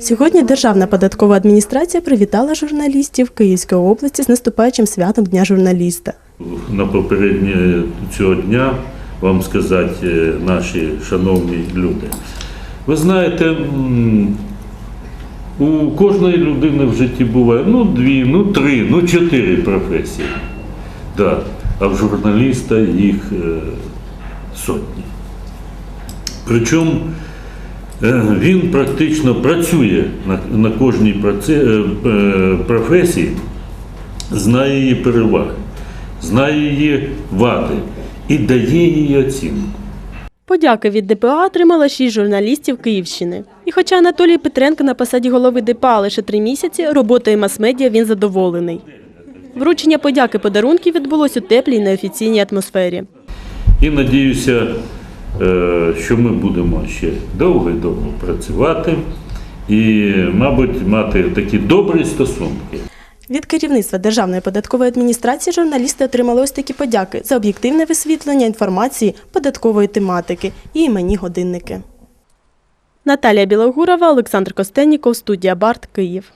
Сьогодні Державна податкова адміністрація привітала журналістів Київської області з наступаючим святом Дня журналіста. на попереднє цього дня вам сказати, е, наші шановні люди. Ви знаєте, у кожної людини в житті буває ну дві, ну три, ну чотири професії. Да. А в журналіста їх е, сотні. Причому він практично працює на, на кожній праці, е, е, професії, знає її переваги, знає її вади і дає їй оцінку. Подяки від ДПА отримала шість журналістів Київщини. І хоча Анатолій Петренко на посаді голови ДПА лише три місяці, роботою мас-медіа він задоволений. Вручення подяки подарунків відбулось у теплій неофіційній атмосфері. І надіюся, е, що ми будемо ще довго і довго працювати і, мабуть, мати такі добрі стосунки. Від керівництва Державної податкової адміністрації журналісти отримали ось такі подяки за об'єктивне висвітлення інформації податкової тематики і іменні годинники. Наталія Білогурова, Олександр Костенніков, студія Барт, Київ.